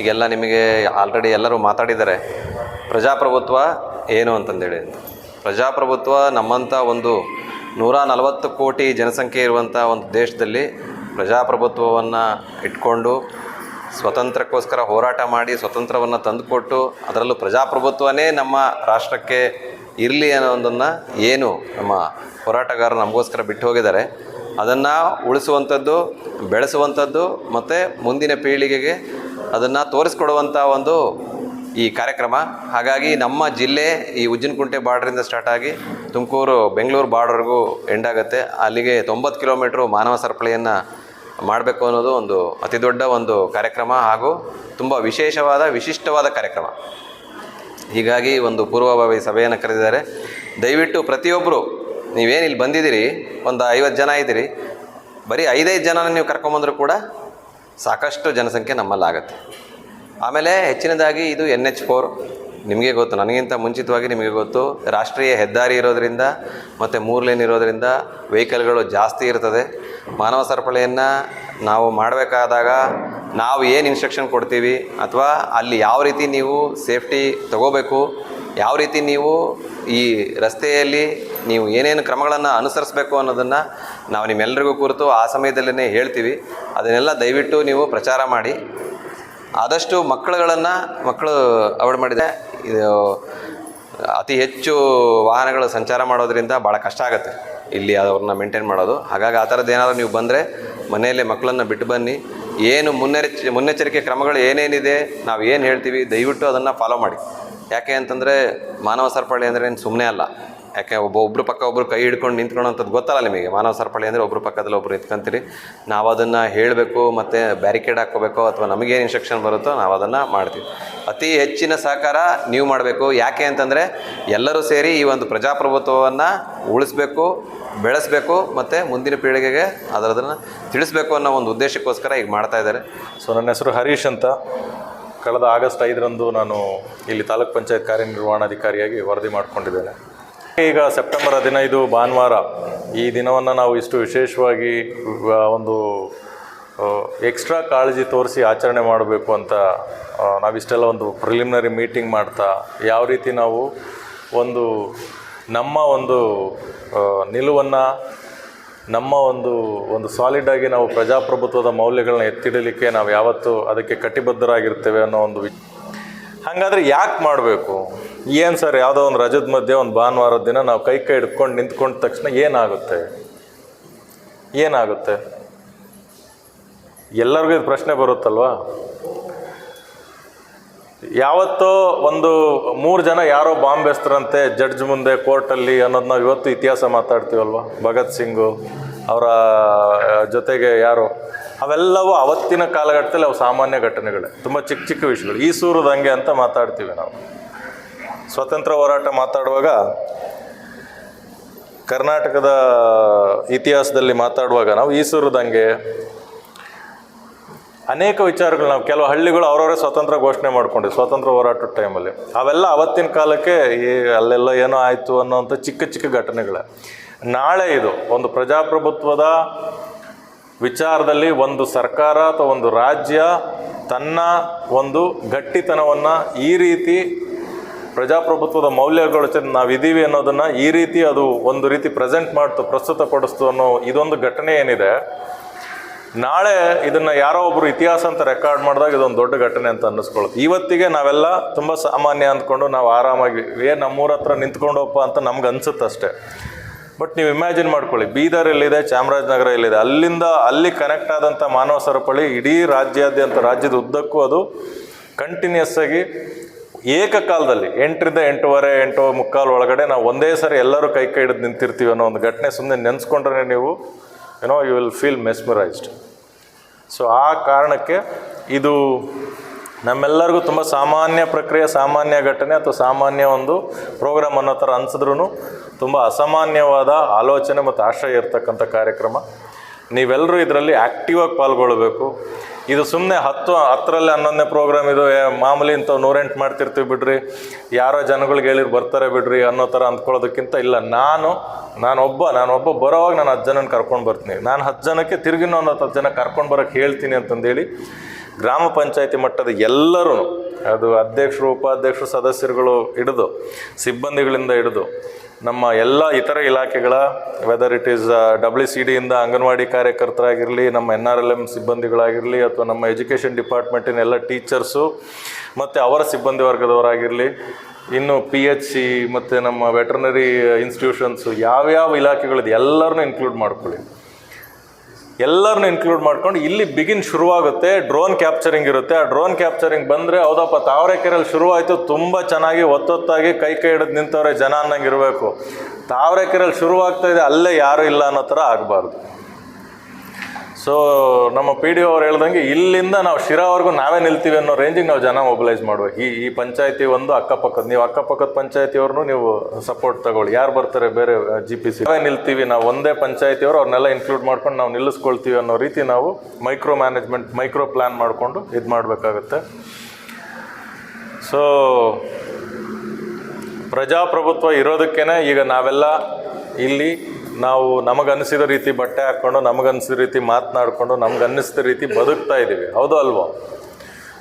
ಈಗೆಲ್ಲ ನಿಮಗೆ ಆಲ್ರೆಡಿ ಎಲ್ಲರೂ ಮಾತಾಡಿದ್ದಾರೆ, ಪ್ರಜಾಪ್ರಭುತ್ವ ಏನು ಅಂತಂದೇಳಿ. ಪ್ರಜಾಪ್ರಭುತ್ವ ನಮ್ಮಂಥ ಒಂದು ನೂರ ನಲವತ್ತು ಕೋಟಿ ಜನಸಂಖ್ಯೆ ಇರುವಂಥ ಒಂದು ದೇಶದಲ್ಲಿ ಪ್ರಜಾಪ್ರಭುತ್ವವನ್ನು ಇಟ್ಕೊಂಡು, ಸ್ವತಂತ್ರಕ್ಕೋಸ್ಕರ ಹೋರಾಟ ಮಾಡಿ, ಸ್ವತಂತ್ರವನ್ನು ತಂದುಕೊಟ್ಟು, ಅದರಲ್ಲೂ ಪ್ರಜಾಪ್ರಭುತ್ವನೇ ನಮ್ಮ ರಾಷ್ಟ್ರಕ್ಕೆ ಇರಲಿ ಅನ್ನೋದನ್ನು ಏನು ನಮ್ಮ ಹೋರಾಟಗಾರರು ನಮಗೋಸ್ಕರ ಬಿಟ್ಟು ಹೋಗಿದ್ದಾರೆ. ಅದನ್ನು ಉಳಿಸುವಂಥದ್ದು ಬೆಳೆಸುವಂಥದ್ದು ಮತ್ತು ಮುಂದಿನ ಪೀಳಿಗೆಗೆ ಅದನ್ನು ತೋರಿಸ್ಕೊಡುವಂಥ ಒಂದು ಈ ಕಾರ್ಯಕ್ರಮ. ಹಾಗಾಗಿ ನಮ್ಮ ಜಿಲ್ಲೆ ಈ ಉಜ್ಜಿನಕುಂಟೆ ಬಾರ್ಡ್ರಿಂದ ಸ್ಟಾರ್ಟ್ ಆಗಿ ತುಮಕೂರು, ಬೆಂಗಳೂರು ಬಾರ್ಡ್ರಿಗೂ ಎಂಡ್ ಆಗುತ್ತೆ. ಅಲ್ಲಿಗೆ ತೊಂಬತ್ತು ಕಿಲೋಮೀಟ್ರು ಮಾನವ ಸರಪಳಿಯನ್ನು ಮಾಡಬೇಕು ಅನ್ನೋದು ಒಂದು ಅತಿ ದೊಡ್ಡ ಒಂದು ಕಾರ್ಯಕ್ರಮ ಹಾಗೂ ತುಂಬ ವಿಶೇಷವಾದ, ವಿಶಿಷ್ಟವಾದ ಕಾರ್ಯಕ್ರಮ. ಹೀಗಾಗಿ ಒಂದು ಪೂರ್ವಭಾವಿ ಸಭೆಯನ್ನು ಕರೆದಿದ್ದಾರೆ. ದಯವಿಟ್ಟು ಪ್ರತಿಯೊಬ್ಬರು ನೀವೇನು ಇಲ್ಲಿ ಬಂದಿದ್ದೀರಿ? ಒಂದು ಐವತ್ತು ಜನ ಇದ್ದೀರಿ. ಬರೀ ಐದೈದು ಜನನ ನೀವು ಕರ್ಕೊಂಬಂದರೂ ಕೂಡ ಸಾಕಷ್ಟು ಜನಸಂಖ್ಯೆ ನಮ್ಮಲ್ಲಿ ಆಗುತ್ತೆ. ಆಮೇಲೆ ಹೆಚ್ಚಿನದಾಗಿ ಇದು ಎನ್ ಎಚ್ ಫೋರ್. ನಿಮಗೆ ಗೊತ್ತು, ನನಗಿಂತ ಮುಂಚಿತವಾಗಿ ನಿಮಗೆ ಗೊತ್ತು, ರಾಷ್ಟ್ರೀಯ ಹೆದ್ದಾರಿ ಇರೋದರಿಂದ ಮತ್ತು ಮೂರು ಲೈನ್ ಇರೋದರಿಂದ ವೆಹಿಕಲ್ಗಳು ಜಾಸ್ತಿ ಇರ್ತದೆ. ಮಾನವ ಸರಪಳಿಯನ್ನು ನಾವು ಮಾಡಬೇಕಾದಾಗ ನಾವು ಏನು ಇನ್ಸ್ಟ್ರಕ್ಷನ್ ಕೊಡ್ತೀವಿ, ಅಥವಾ ಅಲ್ಲಿ ಯಾವ ರೀತಿ ನೀವು ಸೇಫ್ಟಿ ತಗೋಬೇಕು, ಯಾವ ರೀತಿ ನೀವು ಈ ರಸ್ತೆಯಲ್ಲಿ ನೀವು ಏನೇನು ಕ್ರಮಗಳನ್ನು ಅನುಸರಿಸಬೇಕು ಅನ್ನೋದನ್ನು ನಾವು ನಿಮ್ಮೆಲ್ಲರಿಗೂ ಕುರಿತು ಆ ಸಮಯದಲ್ಲೇ ಹೇಳ್ತೀವಿ. ಅದನ್ನೆಲ್ಲ ದಯವಿಟ್ಟು ನೀವು ಪ್ರಚಾರ ಮಾಡಿ. ಆದಷ್ಟು ಮಕ್ಕಳುಗಳನ್ನು, ಮಕ್ಕಳು ಅವಾಯ್ಡ್ ಮಾಡಿದೆ ಇದು ಅತಿ ಹೆಚ್ಚು ವಾಹನಗಳು ಸಂಚಾರ ಮಾಡೋದ್ರಿಂದ ಭಾಳ ಕಷ್ಟ ಆಗುತ್ತೆ. ಇಲ್ಲಿ ಅವ್ರನ್ನ ಮೇಂಟೈನ್ ಮಾಡೋದು. ಹಾಗಾಗಿ ಆ ಥರದ್ದು ಏನಾದರೂ ನೀವು ಬಂದರೆ ಮನೆಯಲ್ಲೇ ಮಕ್ಕಳನ್ನು ಬಿಟ್ಟು ಬನ್ನಿ. ಏನು ಮುನ್ನೆಚ್ಚ, ಮುನ್ನೆಚ್ಚರಿಕೆ ಕ್ರಮಗಳು ಏನೇನಿದೆ ನಾವು ಏನು ಹೇಳ್ತೀವಿ ದಯವಿಟ್ಟು ಅದನ್ನು ಫಾಲೋ ಮಾಡಿ. ಯಾಕೆ ಅಂತಂದರೆ ಮಾನವ ಸರಪಳಿ ಅಂದರೆ ಏನು ಸುಮ್ಮನೆ ಅಲ್ಲ. ಯಾಕೆ ಒಬ್ಬ ಒಬ್ಬರು ಪಕ್ಕ ಒಬ್ಬರು ಕೈ ಹಿಡ್ಕೊಂಡು ನಿಂತ್ಕೊಳ್ಳೋಂಥದ್ದು ಗೊತ್ತಲ್ಲ ನಿಮಗೆ? ಮಾನವ ಸರಪಳಿ ಅಂದರೆ ಒಬ್ಬರು ಪಕ್ಕದಲ್ಲಿ ಒಬ್ಬರು ನಿಂತ್ಕೊಂತೀರಿ ನಾವು ಅದನ್ನು ಹೇಳಬೇಕು ಮತ್ತು ಬ್ಯಾರಿಕೇಡ್ ಹಾಕ್ಕೋಬೇಕು ಅಥವಾ ನಮಗೇನು ಇನ್ಸ್ಟ್ರಕ್ಷನ್ ಬರುತ್ತೋ ನಾವು ಅದನ್ನು ಮಾಡ್ತೀವಿ. ಅತಿ ಹೆಚ್ಚಿನ ಸಹಕಾರ ನೀವು ಮಾಡಬೇಕು. ಯಾಕೆ ಅಂತಂದರೆ ಎಲ್ಲರೂ ಸೇರಿ ಈ ಒಂದು ಪ್ರಜಾಪ್ರಭುತ್ವವನ್ನು ಉಳಿಸ್ಬೇಕು, ಬೆಳೆಸಬೇಕು ಮತ್ತು ಮುಂದಿನ ಪೀಳಿಗೆಗೆ ಅದರದನ್ನು ತಿಳಿಸ್ಬೇಕು ಅನ್ನೋ ಒಂದು ಉದ್ದೇಶಕ್ಕೋಸ್ಕರ ಈಗ ಮಾಡ್ತಾ ಇದ್ದಾರೆ. ಸೊ ನನ್ನ ಹೆಸರು ಹರೀಶ್ ಅಂತ. ಕಳೆದ ಆಗಸ್ಟ್ ಐದರಂದು ನಾನು ಇಲ್ಲಿ ತಾಲೂಕ್ ಪಂಚಾಯತ್ ಕಾರ್ಯನಿರ್ವಹಣಾಧಿಕಾರಿಯಾಗಿ ವರದಿ ಮಾಡಿಕೊಂಡಿದ್ದೇನೆ. ಈಗ ಸೆಪ್ಟೆಂಬರ್ ಹದಿನೈದು, ಭಾನುವಾರ ಈ ದಿನವನ್ನು ನಾವು ಇಷ್ಟು ವಿಶೇಷವಾಗಿ ಒಂದು ಎಕ್ಸ್ಟ್ರಾ ಕಾಳಜಿ ತೋರಿಸಿ ಆಚರಣೆ ಮಾಡಬೇಕು ಅಂತ ನಾವಿಷ್ಟೆಲ್ಲ ಒಂದು ಪ್ರಿಲಿಮಿನರಿ ಮೀಟಿಂಗ್ ಮಾಡ್ತಾ, ಯಾವ ರೀತಿ ನಾವು ಒಂದು ನಮ್ಮ ಒಂದು ನಿಲುವನ್ನು, ನಮ್ಮ ಒಂದು ಒಂದು ಸಾಲಿಡಾಗಿ ನಾವು ಪ್ರಜಾಪ್ರಭುತ್ವದ ಮೌಲ್ಯಗಳನ್ನ ಎತ್ತಿಡಲಿಕ್ಕೆ ನಾವು ಯಾವತ್ತೂ ಅದಕ್ಕೆ ಕಟಿಬದ್ಧರಾಗಿರ್ತೇವೆ ಅನ್ನೋ ಒಂದು ಹಾಗಾದರೆ ಯಾಕೆ ಮಾಡಬೇಕು? ಏನು ಸರ್, ಯಾವುದೋ ಒಂದು ರಜದ ಮಧ್ಯೆ ಒಂದು ಭಾನುವಾರದ ದಿನ ನಾವು ಕೈ ಕೈ ಹಿಡ್ಕೊಂಡು ನಿಂತ್ಕೊಂಡ ತಕ್ಷಣ ಏನಾಗುತ್ತೆ? ಏನಾಗುತ್ತೆ? ಎಲ್ಲರಿಗೂ ಇದು ಪ್ರಶ್ನೆ ಬರುತ್ತಲ್ವಾ? ಯಾವತ್ತೋ ಒಂದು ಮೂರು ಜನ ಯಾರೋ ಬಾಂಬ್ ಎಸ್ತರಂತೆ ಜಡ್ಜ್ ಮುಂದೆ ಕೋರ್ಟಲ್ಲಿ ಅನ್ನೋದು ನಾವು ಇವತ್ತು ಇತಿಹಾಸ ಮಾತಾಡ್ತೀವಲ್ವ? ಭಗತ್ ಸಿಂಗು, ಅವರ ಜೊತೆಗೆ ಯಾರು? ಅವೆಲ್ಲವೂ ಅವತ್ತಿನ ಕಾಲಘಟ್ಟದಲ್ಲಿ ಅವು ಸಾಮಾನ್ಯ ಘಟನೆಗಳೇ. ತುಂಬ ಚಿಕ್ಕ ಚಿಕ್ಕ ವಿಷಯಗಳು. ಈ ಸೂರದಂಗೆ ಅಂತ ಮಾತಾಡ್ತೀವಿ ನಾವು. ಸ್ವತಂತ್ರ ಹೋರಾಟ ಮಾತಾಡುವಾಗ, ಕರ್ನಾಟಕದ ಇತಿಹಾಸದಲ್ಲಿ ಮಾತಾಡುವಾಗ ನಾವು ಈಸೂರದಂಗೆ ಅನೇಕ ವಿಚಾರಗಳು ನಾವು, ಕೆಲವು ಹಳ್ಳಿಗಳು ಅವರವರೇ ಸ್ವತಂತ್ರ ಘೋಷಣೆ ಮಾಡ್ಕೊಂಡಿವಿ ಸ್ವತಂತ್ರ ಹೋರಾಟದ ಟೈಮಲ್ಲಿ. ಅವೆಲ್ಲ ಅವತ್ತಿನ ಕಾಲಕ್ಕೆ ಈ ಅಲ್ಲೆಲ್ಲ ಏನೋ ಆಯಿತು ಅನ್ನೋವಂಥ ಚಿಕ್ಕ ಚಿಕ್ಕ ಘಟನೆಗಳೇ. ನಾಳೆ ಇದು ಒಂದು ಪ್ರಜಾಪ್ರಭುತ್ವದ ವಿಚಾರದಲ್ಲಿ ಒಂದು ಸರ್ಕಾರ ಅಥವಾ ಒಂದು ರಾಜ್ಯ ತನ್ನ ಒಂದು ಗಟ್ಟಿತನವನ್ನು ಈ ರೀತಿ ಪ್ರಜಾಪ್ರಭುತ್ವದ ಮೌಲ್ಯಗಳ ಜೊತೆ ನಾವಿದ್ದೀವಿ ಅನ್ನೋದನ್ನು ಈ ರೀತಿ ಅದು ಒಂದು ರೀತಿ ಪ್ರೆಸೆಂಟ್ ಮಾಡ್ತು, ಪ್ರಸ್ತುತಪಡಿಸ್ತು ಅನ್ನೋ ಇದೊಂದು ಘಟನೆ ಏನಿದೆ, ನಾಳೆ ಇದನ್ನು ಯಾರೋ ಒಬ್ಬರು ಇತಿಹಾಸ ಅಂತ ರೆಕಾರ್ಡ್ ಮಾಡಿದಾಗ ಇದೊಂದು ದೊಡ್ಡ ಘಟನೆ ಅಂತ ಅನ್ನಿಸ್ಕೊಳ್ಳುತ್ತೆ ಇವತ್ತಿಗೆ ನಾವೆಲ್ಲ ತುಂಬ ಸಾಮಾನ್ಯ ಅಂದ್ಕೊಂಡು ನಾವು ಆರಾಮಾಗಿ, ಏ ನಮ್ಮೂರ ಹತ್ರ ನಿಂತ್ಕೊಂಡೋಪ್ಪ ಅಂತ ನಮ್ಗೆ ಅನ್ಸುತ್ತೆ ಅಷ್ಟೇ ಬಟ್ ನೀವು ಇಮ್ಯಾಜಿನ್ ಮಾಡ್ಕೊಳ್ಳಿ, ಬೀದರ್ ಎಲ್ಲಿದೆ, ಚಾಮರಾಜನಗರ ಎಲ್ಲಿದೆ, ಅಲ್ಲಿಂದ ಅಲ್ಲಿ ಕನೆಕ್ಟ್ ಆದಂಥ ಮಾನವ ಸರಪಳಿ ಇಡೀ ರಾಜ್ಯಾದ್ಯಂತ ರಾಜ್ಯದ ಉದ್ದಕ್ಕೂ ಅದು ಕಂಟಿನ್ಯೂಸ್ ಆಗಿ ಏಕಕಾಲದಲ್ಲಿ, ಎಂಟರಿಂದ ಎಂಟೂವರೆ, ಎಂಟು ಮುಕ್ಕಾಲು ಒಳಗಡೆ ನಾವು ಒಂದೇ ಸರಿ ಎಲ್ಲರೂ ಕೈ ಕೈ ಹಿಡಿದು ನಿಂತಿರ್ತೀವಿ ಅನ್ನೋ ಒಂದು ಘಟನೆ ಸುಮ್ಮನೆ ನೆನೆಸ್ಕೊಂಡ್ರೆ ನೀವು you know you will feel mesmerised so ಆ ಕಾರಣಕ್ಕೆ ಇದು ನಮ್ಮೆಲ್ಲರಿಗೂ ತುಂಬ ಸಾಮಾನ್ಯ ಪ್ರಕ್ರಿಯೆ, ಸಾಮಾನ್ಯ ಘಟನೆ ಅಥವಾ ಸಾಮಾನ್ಯ ಒಂದು ಪ್ರೋಗ್ರಾಮ್ ಅನ್ನೋ ಥರ ಅನ್ಸಿದ್ರೂ ತುಂಬ ಅಸಾಮಾನ್ಯವಾದ ಆಲೋಚನೆ ಮತ್ತು ಆಶ್ರಯ ಇರ್ತಕ್ಕಂಥ ಕಾರ್ಯಕ್ರಮ. ನೀವೆಲ್ಲರೂ ಇದರಲ್ಲಿ ಆ್ಯಕ್ಟಿವಾಗಿ ಪಾಲ್ಗೊಳ್ಬೇಕು. ಇದು ಸುಮ್ಮನೆ ಹತ್ತು, ಹತ್ತರಲ್ಲಿ ಹನ್ನೊಂದನೇ ಪ್ರೋಗ್ರಾಮ್ ಇದು ಮಾಮೂಲಿ ಇಂಥವು ನೂರೆಂಟು ಮಾಡ್ತಿರ್ತೀವಿ ಬಿಡ್ರಿ, ಯಾರೋ ಜನಗಳಿಗೆ ಹೇಳಿರು ಬರ್ತಾರೆ ಬಿಡ್ರಿ ಅನ್ನೋ ಥರ ಅಂದ್ಕೊಳ್ಳೋದಕ್ಕಿಂತ ಇಲ್ಲ. ನಾನು, ನಾನೊಬ್ಬ ನಾನೊಬ್ಬ ಬರೋವಾಗ ನಾನು ಹತ್ತು ಜನನ ಕರ್ಕೊಂಡು ಬರ್ತೀನಿ. ನಾನು ಹತ್ತು ಜನಕ್ಕೆ ತಿರುಗಿನ ಒಂದು ಹತ್ತು ಜನ ಕರ್ಕೊಂಡು ಬರೋಕ್ಕೆ ಹೇಳ್ತೀನಿ ಅಂತಂದೇಳಿ ಗ್ರಾಮ ಪಂಚಾಯಿತಿ ಮಟ್ಟದ ಎಲ್ಲರೂ ಅದು ಅಧ್ಯಕ್ಷರು, ಉಪಾಧ್ಯಕ್ಷರು, ಸದಸ್ಯರುಗಳು ಹಿಡಿದು, ಸಿಬ್ಬಂದಿಗಳಿಂದ ಹಿಡಿದು, ನಮ್ಮ ಎಲ್ಲ ಇತರ ಇಲಾಖೆಗಳ whether it is W C ಡಿಯಿಂದ ಅಂಗನವಾಡಿ ಕಾರ್ಯಕರ್ತರಾಗಿರಲಿ, ನಮ್ಮ ಎನ್ ಆರ್ ಎಲ್ ಎಂ ಸಿಬ್ಬಂದಿಗಳಾಗಿರಲಿ, ಅಥವಾ ನಮ್ಮ ಎಜುಕೇಷನ್ ಡಿಪಾರ್ಟ್ಮೆಂಟಿನ ಎಲ್ಲ ಟೀಚರ್ಸು ಮತ್ತು ಅವರ ಸಿಬ್ಬಂದಿ ವರ್ಗದವರಾಗಿರಲಿ, ಇನ್ನು ಪಿ ಎಚ್ ಸಿ ಮತ್ತು ನಮ್ಮ ವೆಟರ್ನರಿ ಇನ್ಸ್ಟಿಟ್ಯೂಷನ್ಸು ಯಾವ್ಯಾವ ಇಲಾಖೆಗಳಿದೆ, ಎಲ್ಲರನ್ನೂ ಇನ್ಕ್ಲೂಡ್ ಮಾಡ್ಕೊಳ್ಳಿ. ಎಲ್ಲರನ್ನೂ ಇನ್ಕ್ಲೂಡ್ ಮಾಡ್ಕೊಂಡು ಇಲ್ಲಿ ಬಿಗಿನ್ ಶುರುವಾಗುತ್ತೆ ಡ್ರೋನ್ ಕ್ಯಾಪ್ಚರಿಂಗ್ ಇರುತ್ತೆ. ಆ ಡ್ರೋನ್ ಕ್ಯಾಪ್ಚರಿಂಗ್ ಬಂದರೆ, ಹೌದಪ್ಪ ತಾವರೆಕೆರೆಯಲ್ಲಿ ಶುರುವಾಯಿತು, ತುಂಬ ಚೆನ್ನಾಗಿ ಒತ್ತೊತ್ತಾಗಿ ಕೈ ಕೈ ಹಿಡಿದು ನಿಂತವ್ರೆ ಜನ ಅನ್ನಂಗೆ ಇರಬೇಕು. ತಾವರೆಕೆರೆಯಲ್ಲಿ ಶುರುವಾಗ್ತಾ ಇದೆ, ಅಲ್ಲೇ ಯಾರೂ ಇಲ್ಲ ಅನ್ನೋ ಥರ ಆಗಬಾರ್ದು. ಸೊ ನಮ್ಮ ಪಿ ಡಿ ಅವ್ರು ಹೇಳ್ದಂಗೆ ಇಲ್ಲಿಂದ ನಾವು ಶಿರಾವರೆಗೂ ನಾವೇ ನಿಲ್ತೀವಿ ಅನ್ನೋ ರೇಂಜಿಗೆ ನಾವು ಜನ ಮೊಬಿಲೈಸ್ ಮಾಡುವ. ಈ ಈ ಪಂಚಾಯತಿ ಒಂದು ಅಕ್ಕಪಕ್ಕದ, ನೀವು ಅಕ್ಕಪಕ್ಕದ ಪಂಚಾಯತಿಯವ್ರನ್ನೂ ನೀವು ಸಪೋರ್ಟ್ ತಗೊಳ್ಳಿ. ಯಾರು ಬರ್ತಾರೆ ಬೇರೆ ಜಿ ಪಿ ಸಿ ನಾವೇ ನಿಲ್ತೀವಿ, ನಾವು ಒಂದೇ ಪಂಚಾಯತಿಯವರು, ಅವ್ರನ್ನೆಲ್ಲ ಇನ್ಕ್ಲೂಡ್ ಮಾಡ್ಕೊಂಡು ನಾವು ನಿಲ್ಲಿಸ್ಕೊಳ್ತೀವಿ ಅನ್ನೋ ರೀತಿ ನಾವು ಮೈಕ್ರೋ ಮ್ಯಾನೇಜ್ಮೆಂಟ್ ಮೈಕ್ರೋ ಪ್ಲ್ಯಾನ್ ಮಾಡಿಕೊಂಡು ಇದು ಮಾಡಬೇಕಾಗತ್ತೆ. ಸೊ ಪ್ರಜಾಪ್ರಭುತ್ವ ಇರೋದಕ್ಕೇ ಈಗ ನಾವೆಲ್ಲ ಇಲ್ಲಿ ನಾವು ನಮಗನ್ನಿಸಿದ ರೀತಿ ಬಟ್ಟೆ ಹಾಕ್ಕೊಂಡು ನಮಗನ್ನಿಸಿದ ರೀತಿ ಮಾತನಾಡಿಕೊಂಡು, ನಮಗನ್ನಿಸಿದ ರೀತಿ ಬದುಕ್ತಾ ಇದ್ದೀವಿ. ಹೌದು ಅಲ್ವೋ?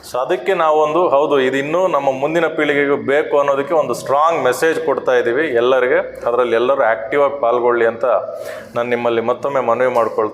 ಸೊ ಅದಕ್ಕೆ ನಾವೊಂದು, ಹೌದು ಇದು ಇನ್ನೂ ನಮ್ಮ ಮುಂದಿನ ಪೀಳಿಗೆಗೂ ಬೇಕು ಅನ್ನೋದಕ್ಕೆ ಒಂದು ಸ್ಟ್ರಾಂಗ್ ಮೆಸೇಜ್ ಕೊಡ್ತಾ ಇದ್ದೀವಿ ಎಲ್ಲರಿಗೆ. ಅದರಲ್ಲಿ ಎಲ್ಲರೂ ಆ್ಯಕ್ಟಿವ್ ಆಗಿ ಪಾಲ್ಗೊಳ್ಳಿ ಅಂತ ನಾನು ನಿಮ್ಮಲ್ಲಿ ಮತ್ತೊಮ್ಮೆ ಮನವಿ ಮಾಡ್ಕೊಳ್ತಾ